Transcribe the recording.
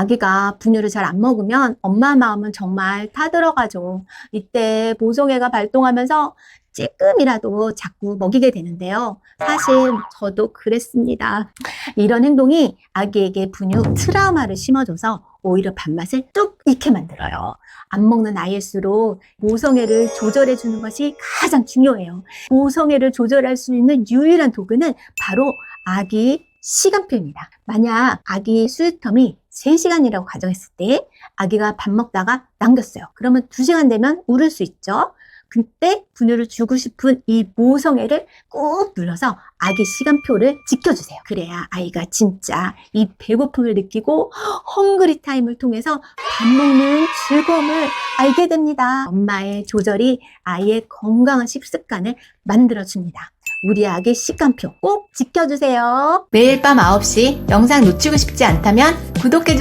아기가 분유를 잘 안 먹으면 엄마 마음은 정말 타들어가죠. 이때 모성애가 발동하면서 찔끔이라도 자꾸 먹이게 되는데요. 사실 저도 그랬습니다. 이런 행동이 아기에게 분유 트라우마를 심어줘서 오히려 밥맛을 뚝 잃게 만들어요. 안 먹는 아이일수록 모성애를 조절해 주는 것이 가장 중요해요. 모성애를 조절할 수 있는 유일한 도구는 바로 아기 시간표입니다. 만약 아기 수유텀이 3시간이라고 가정했을 때 아기가 밥 먹다가 남겼어요. 그러면 2시간 되면 울을 수 있죠. 그때 분유를 주고 싶은 이 모성애를 꾹 눌러서 아기 시간표를 지켜주세요. 그래야 아이가 진짜 이 배고픔을 느끼고 헝그리 타임을 통해서 밥 먹는 즐거움을 알게 됩니다. 엄마의 조절이 아이의 건강한 식습관을 만들어줍니다. 우리 아기 식간표 꼭 지켜주세요. 매일 밤 9시 영상 놓치고 싶지 않다면 구독해주세요.